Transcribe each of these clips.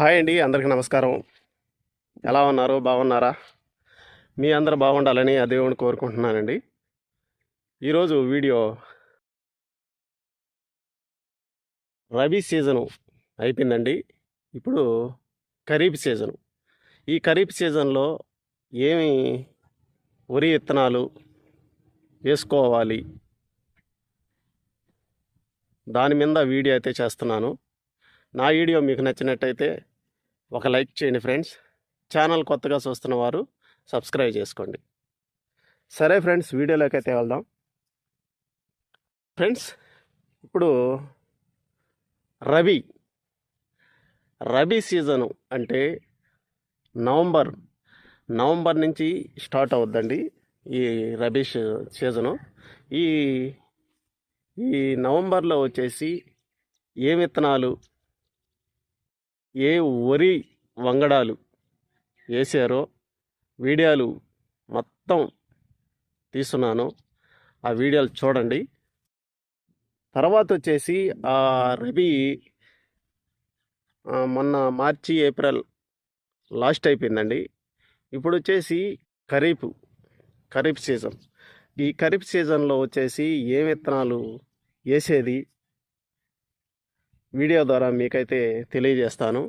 Hi అండి అందరికీ నమస్కారం. ఎలా ఉన్నారు? బాగున్నారా? మీ అందరూ బాగుండాలని ఆ దేవుని కోరుకుంటున్నానండి. ఈరోజు వీడియో రబీ సీజను అయిపోయిందండి. ఇప్పుడు ఖరీఫ్ సీజను. ఈ ఖరీఫ్ సీజన్లో ఏమి వరి విత్తనాలు వేసుకోవాలి? దాని మీద వీడియో అయితే చేస్తున్నాను. నా వీడియో మీకు నచ్చినట్టయితే ఒక లైక్ చేయండి ఫ్రెండ్స్. ఛానల్ కొత్తగా చూస్తున్న వారు సబ్స్క్రైబ్ చేసుకోండి. సరే ఫ్రెండ్స్ వీడియోలోకి అయితే వెళ్దాం. ఫ్రెండ్స్ ఇప్పుడు రబీ. రబీ సీజను అంటే నవంబర్ నవంబర్ నుంచి స్టార్ట్ అవుద్దండి ఈ రబీ సీజను. ఈ ఈ నవంబర్లో వచ్చేసి ఏ విత్తనాలు ఏ వరి వంగడాలు వేసారో వీడియోలు మొత్తం తీస్తున్నాను. ఆ వీడియోలు చూడండి. తర్వాత వచ్చేసి ఆ రబీ మొన్న మార్చి ఏప్రిల్ లాస్ట్ అయిపోయిందండి. ఇప్పుడు వచ్చేసి ఖరీఫ్ ఖరీఫ్ సీజన్. ఈ ఖరీఫ్ సీజన్లో వచ్చేసి ఏ విత్తనాలు వేసేది? వీడియో ద్వారా మీకైతే తెలియజేస్తాను.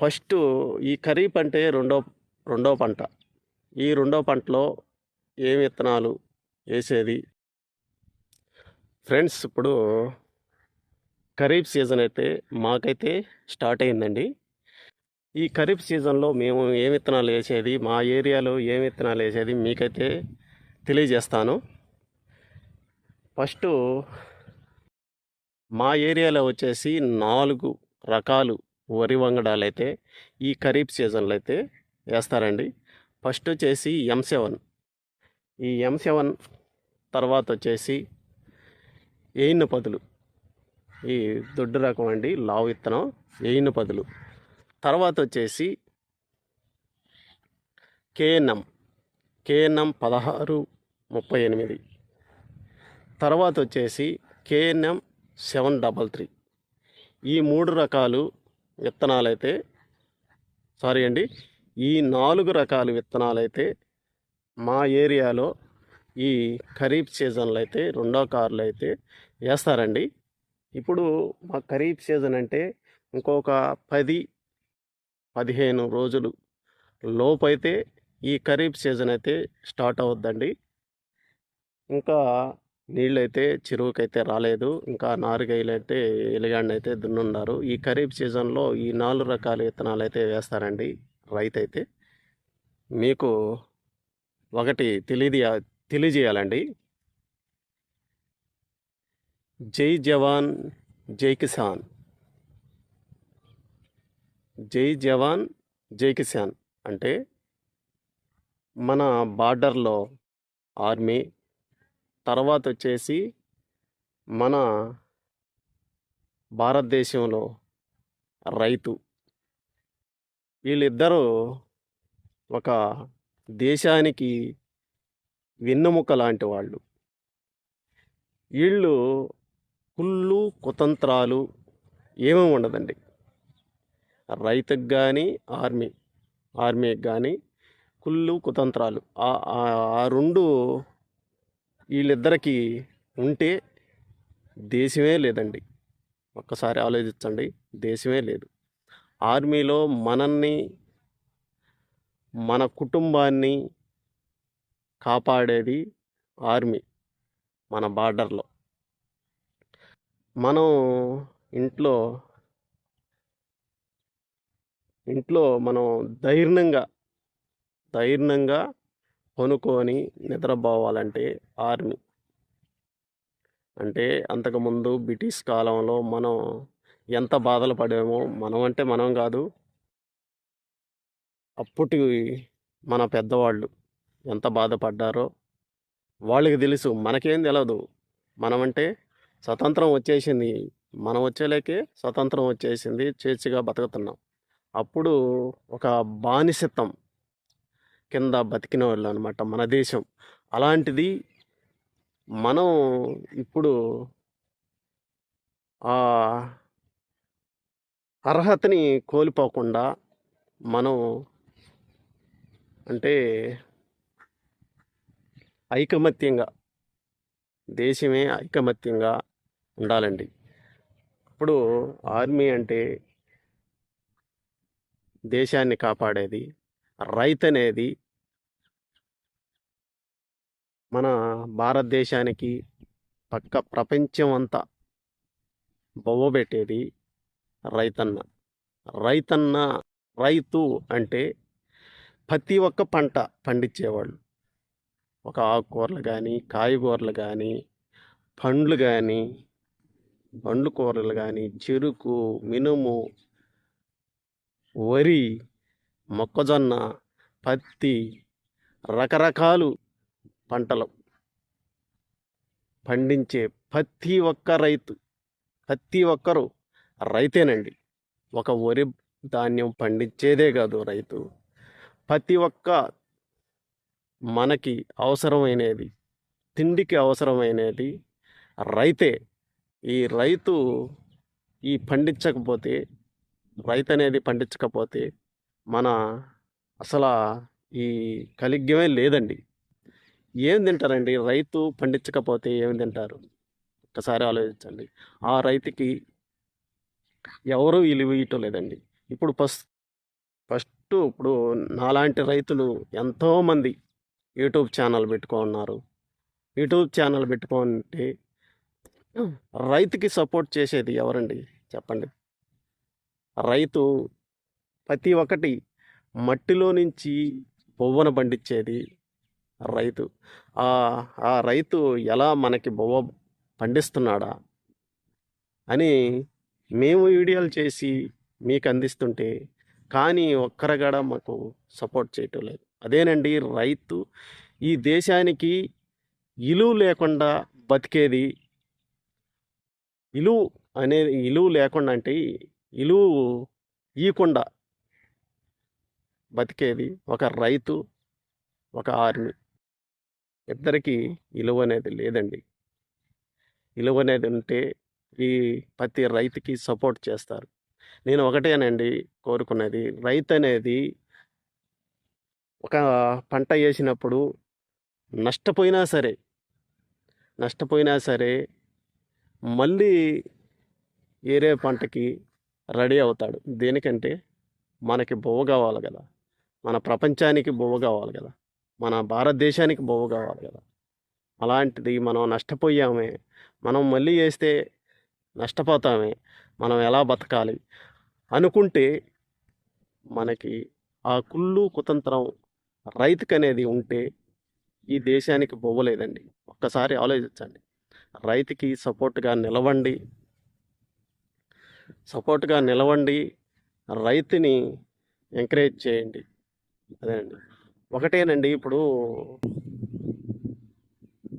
ఫస్ట్ ఈ ఖరీఫ్ అంటే రెండో రెండో పంట. ఈ రెండో పంటలో ఏ విత్తనాలు వేసేది? ఫ్రెండ్స్ ఇప్పుడు ఖరీఫ్ సీజన్ అయితే మాకైతే స్టార్ట్ అయిందండి. ఈ ఖరీఫ్ సీజన్లో మేము ఏ విత్తనాలు వేసేది? మా ఏరియాలో ఏ విత్తనాలు వేసేది? మీకైతే తెలియజేస్తాను. ఫస్ట్ మా ఏరియాలో వచ్చేసి నాలుగు రకాలు వరి వంగడాలు అయితే ఈ ఖరీఫ్ సీజన్లో అయితే వేస్తారండి. ఫస్ట్ వచ్చేసి ఎం సెవెన్. ఈ ఎం సెవెన్ తర్వాత వచ్చేసి ఎయిన్ పదులు. ఈ దొడ్డు రకం అండి లావు విత్తనం ఎయిన్ పదులు. తర్వాత వచ్చేసి కేఎన్ఎం కేఎన్ఎం పదహారు ముప్పై ఎనిమిది. తర్వాత వచ్చేసి కేఎన్ఎం సెవెన్ డబల్ త్రీ. ఈ మూడు రకాలు విత్తనాలు అయితే సారీ అండి ఈ నాలుగు రకాల విత్తనాలు అయితే మా ఏరియాలో ఈ ఖరీఫ్ సీజన్లో అయితే రెండో కార్లు అయితే వేస్తారండి. ఇప్పుడు మా ఖరీఫ్ సీజన్ అంటే ఇంకొక పది పదిహేను రోజులు లోపు అయితే ఈ ఖరీఫ్ సీజన్ అయితే స్టార్ట్ అవుద్దండి. ఇంకా నీళ్ళు అయితే చెరువుకైతే రాలేదు. ఇంకా నారుగైలు అయితే ఎలిగాండ్ అయితే దున్నున్నారు. ఈ ఖరీఫ్ సీజన్లో ఈ నాలుగు రకాల విత్తనాలు అయితే వేస్తారండి రైతు అయితే మీకు ఒకటి తెలియజేయ తెలియజేయాలండి. జై జవాన్ జై కిసాన్. జై జవాన్ జై కిసాన్. అంటే మన బార్డర్లో ఆర్మీ తర్వాత వచ్చేసి మన భారతదేశంలో రైతు. వీళ్ళిద్దరూ ఒక దేశానికి వెన్నెముక లాంటి వాళ్ళు. వీళ్ళు కుళ్ళు కుతంత్రాలు ఏమీ ఉండదండి. రైతుకు కానీ ఆర్మీ ఆర్మీకి కానీ కుళ్ళు కుతంత్రాలు. ఆ- ఆ- ఆ రెండు వీళ్ళిద్దరికీ ఉంటే దేశమే లేదండి. ఒక్కసారి ఆలోచించండి దేశమే లేదు. ఆర్మీలో మనల్ని మన కుటుంబాన్ని కాపాడేది ఆర్మీ మన బార్డర్లో. మనం ఇంట్లో ఇంట్లో మనం ధైర్యంగా ధైర్యంగా కొనుక్కొని నిద్రపోవాలంటే ఆర్మీ. అంటే అంతకుముందు బ్రిటిష్ కాలంలో మనం ఎంత బాధలు పడామో మనం అంటే మనం కాదు. అప్పటి మన పెద్దవాళ్ళు ఎంత బాధపడ్డారో వాళ్ళకి తెలుసు మనకేం తెలియదు మనమంటే స్వతంత్రం వచ్చేసింది మనం వచ్చేలేకే స్వతంత్రం వచ్చేసింది చేర్చిగా బతుకుతున్నాం. అప్పుడు ఒక బానిసత్వం కింద బతికిన వాళ్ళు అనమాట మన దేశం. అలాంటిది మనం ఇప్పుడు ఆ అర్హతని కోల్పోకుండా మనం అంటే ఐకమత్యంగా దేశమే ఐకమత్యంగా ఉండాలండి. ఇప్పుడు ఆర్మీ అంటే దేశాన్ని కాపాడేది రైతు అనేది మన భారతదేశానికి పక్క ప్రపంచం అంతా బొవ్వబెట్టేది రైతన్న. రైతన్న రైతు అంటే ప్రతి ఒక్క పంట పండించేవాళ్ళు. ఒక ఆకుకూరలు కానీ కాయగూరలు కానీ పండ్లు కానీ పండ్లు కూరలు కానీ చెరుకు మినుము వరి మొక్కజొన్న పత్తి రకరకాలు పంటలు. పండించే ప్రతి ఒక్క రైతు ప్రతి ఒక్కరు రైతేనండి. ఒక వరి ధాన్యం పండించేదే కాదు రైతు. ప్రతి ఒక్క మనకి అవసరమైనది తిండికి అవసరమైనది రైతే. ఈ రైతు ఈ పండించకపోతే రైతు అనేది పండించకపోతే మన అసలు ఈ కలిగ్యమే లేదండి. ఏం తింటారండి? రైతు పండించకపోతే ఏం తింటారు? ఒకసారి ఆలోచించండి. ఆ రైతుకి ఎవరు విలువ ఇవ్వటం లేదండి. ఇప్పుడు ఫస్ట్ ఫస్ట్ ఇప్పుడు నాలాంటి రైతులు ఎంతోమంది యూట్యూబ్ ఛానల్ పెట్టుకున్నారు యూట్యూబ్ ఛానల్ పెట్టుకుంటే రైతుకి సపోర్ట్ చేసేది ఎవరండి? చెప్పండి. రైతు ప్రతి ఒక్కటి మట్టిలో నుంచి బొవ్వను పండించేది రైతు. ఆ రైతు ఎలా మనకి బొవ్వ పండిస్తున్నాడా అని మేము వీడియోలు చేసి మీకు అందిస్తుంటే కానీ ఒక్కరగడ మాకు సపోర్ట్ చేయటం లేదు. అదేనండి రైతు ఈ దేశానికి ఇలువ లేకుండా బతికేది. ఇలువ అనేది ఇలువ లేకుండా అంటే ఇలువ ఇవ్వకుండా బతికేది ఒక రైతు ఒక ఆర్మీ. ఇద్దరికీ ఇలువ అనేది లేదండి. ఇలువ అనేది ఉంటే ఈ ప్రతి రైతుకి సపోర్ట్ చేస్తారు. నేను ఒకటేనండి కోరుకునేది రైతు అనేది ఒక పంట వేసినప్పుడు నష్టపోయినా సరే నష్టపోయినా సరే మళ్ళీ వేరే పంటకి రెడీ అవుతాడు. దేనికంటే మనకి బొవ్వ కావాలి కదా. మన ప్రపంచానికి బొవ్వ కావాలి కదా. మన భారతదేశానికి బొవ్వ కావాలి కదా. అలాంటిది మనం నష్టపోయామే. మనం మళ్ళీ వేస్తే నష్టపోతామే. మనం ఎలా బతకాలి? అనుకుంటే మనకి ఆ కుళ్ళు కుతంత్రం రైతుకు అనేది ఉంటే ఈ దేశానికి బొవ్వలేదండి ఒక్కసారి ఆలోచించండి. రైతుకి సపోర్ట్గా నిలవండి. సపోర్ట్గా నిలవండి. రైతుని ఎంకరేజ్ చేయండి. అదేనండి ఒకటేనండి ఇప్పుడు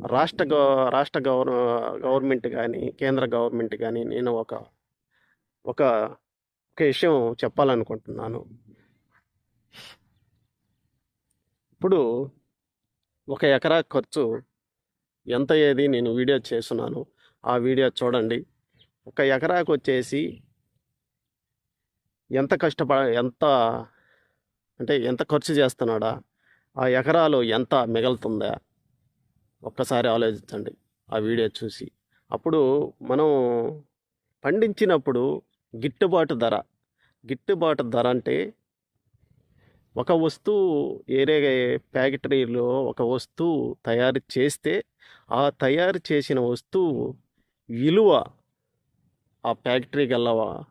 రాష్ట్ర గవ రాష్ట్ర గవర్ గవర్నమెంట్ కానీ కేంద్ర గవర్నమెంట్ కానీ నేను ఒక ఒక ఒక విషయం చెప్పాలనుకుంటున్నాను. ఇప్పుడు ఒక ఎకరా ఖర్చు ఎంత ఏది నేను వీడియో చేస్తున్నాను. ఆ వీడియో చూడండి. ఒక ఎకరాకు వచ్చేసి ఎంత కష్టపడ ఎంత అంటే ఎంత ఖర్చు చేస్తున్నాడా? ఆ ఎకరాలు ఎంత మిగులుతుందా? ఒక్కసారి ఆలోచించండి. ఆ వీడియో చూసి. అప్పుడు మనం పండించినప్పుడు గిట్టుబాటు ధర. గిట్టుబాటు ధర అంటే ఒక వస్తువు ఏరే ఫ్యాక్టరీలో ఒక వస్తువు తయారు చేస్తే ఆ తయారు చేసిన వస్తువు విలువ ఆ ఫ్యాక్టరీ గల్లవా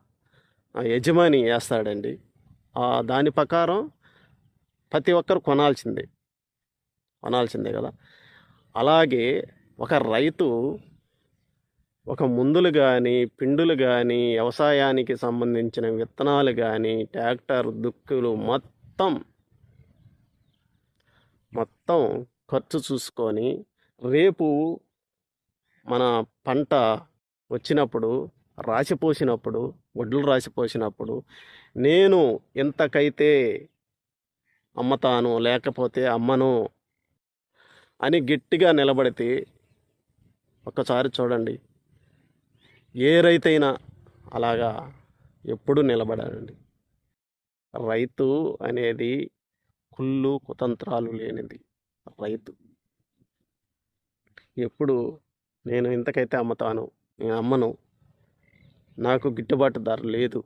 ఆ యజమాని వేస్తాడండి. దాని ప్రకారం ప్రతి ఒక్కరు కొనాల్సిందే. కొనాల్సిందే కదా. అలాగే ఒక రైతు ఒక మందులు కానీ పిండులు కానీ వ్యవసాయానికి సంబంధించిన విత్తనాలు కానీ ట్రాక్టర్ దుక్కులు మొత్తం మొత్తం ఖర్చు చూసుకొని రేపు మన పంట వచ్చినప్పుడు రాసిపోసినప్పుడు వడ్లు రాసిపోసినప్పుడు నేను ఎంతకైతే అమ్మతాను లేకపోతే అమ్మను అని గట్టిగా నిలబడితే ఒక్కసారి చూడండి. ఏ రైతైనా అలాగా ఎప్పుడూ నిలబడాలండి. రైతు అనేది కుళ్ళు కుతంత్రాలు లేనిది రైతు. ఎప్పుడు నేను ఇంతకైతే అమ్ముతాను నేను అమ్మను నాకు గిట్టుబాటు ధర లేదు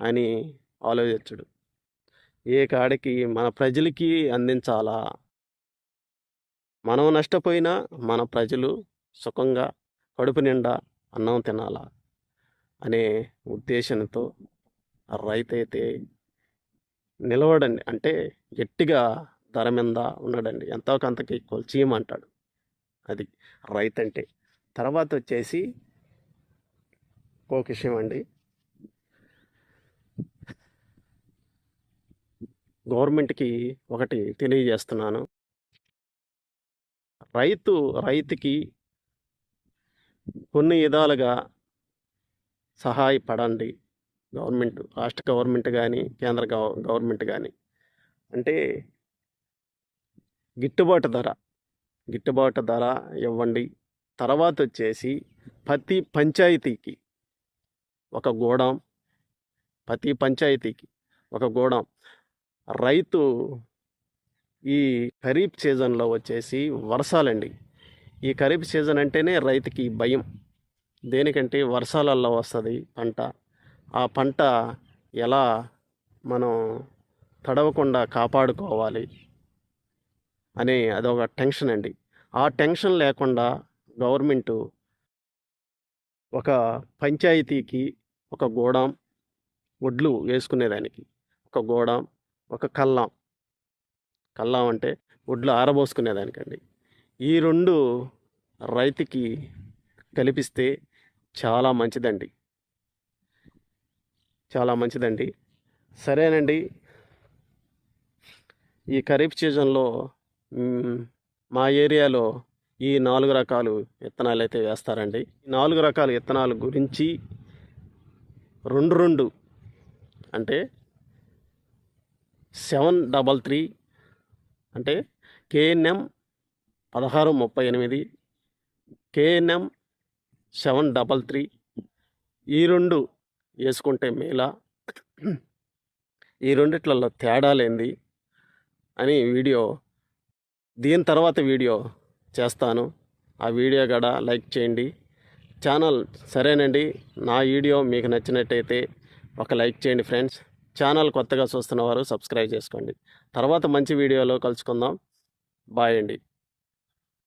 అని ఆలోచించడు. ఏ కాడికి మన ప్రజలకి అందించాలా? మనం నష్టపోయినా మన ప్రజలు సుఖంగా కడుపు నిండా అన్నం తినాలా? అనే ఉద్దేశంతో రైతైతే నిలవడండి. అంటే గట్టిగా ధర మీద ఉన్నాడండి ఎంతో కొంతకి కొల్చీయమంటాడు అది రైతంటే. తర్వాత వచ్చేసి ఇంకొక విషయం అండి. గవర్నమెంట్కి ఒకటి తెలియజేస్తున్నాను. రైతు రైతుకి కొన్ని విధాలుగా సహాయపడండి. గవర్నమెంట్ రాష్ట్ర గవర్నమెంట్ కానీ కేంద్ర గవ గవర్నమెంట్ కానీ అంటే గిట్టుబాటు ధర గిట్టుబాటు ధర ఇవ్వండి. తర్వాత వచ్చేసి ప్రతి పంచాయతీకి ఒక గోడం ప్రతి పంచాయతీకి ఒక గోడం రైతు ఈ ఖరీఫ్ సీజన్లో వచ్చేసి వర్షాలండి. ఈ ఖరీఫ్ సీజన్ అంటేనే రైతుకి భయం. దేనికంటే వర్షాలల్లో వస్తుంది పంట. ఆ పంట ఎలా మనం తడవకుండా కాపాడుకోవాలి అనే అదొక టెన్షన్ అండి. ఆ టెన్షన్ లేకుండా గవర్నమెంటు ఒక పంచాయతీకి ఒక గోడాం వడ్లు వేసుకునేదానికి. ఒక గోడాం ఒక కళ్ళం కళ్ళం అంటే వడ్లు ఆరబోసుకునేదానికండి ఈ రెండు రైతుకి కల్పిస్తే చాలా మంచిదండి. చాలా మంచిదండి. సరేనండి. ఈ ఖరీఫ్ సీజన్లో మా ఏరియాలో ఈ నాలుగు రకాలు విత్తనాలు అయితే వేస్తారండి నాలుగు రకాల విత్తనాల గురించి రెండు రెండు అంటే సెవెన్ డబల్ త్రీ అంటే కేఎన్ఎం పదహారు ముప్పై ఎనిమిది కేఎన్ఎం సెవెన్ డబల్ త్రీ ఈ రెండు వేసుకుంటే మేలా. ఈ రెండిట్లలో తేడా లేనిది అని వీడియో దీని తర్వాత వీడియో చేస్తాను. ఆ వీడియో కూడా లైక్ చేయండి. ఛానల్ సరేనండి. నా వీడియో మీకు నచ్చినట్టయితే ఒక లైక్ చేయండి ఫ్రెండ్స్. ఛానల్ కొత్తగా చూస్తున్నవారు సబ్స్క్రైబ్ చేసుకోండి. తర్వాత మంచి వీడియోలో కలుసుకుందాం. బాయ్ అండి.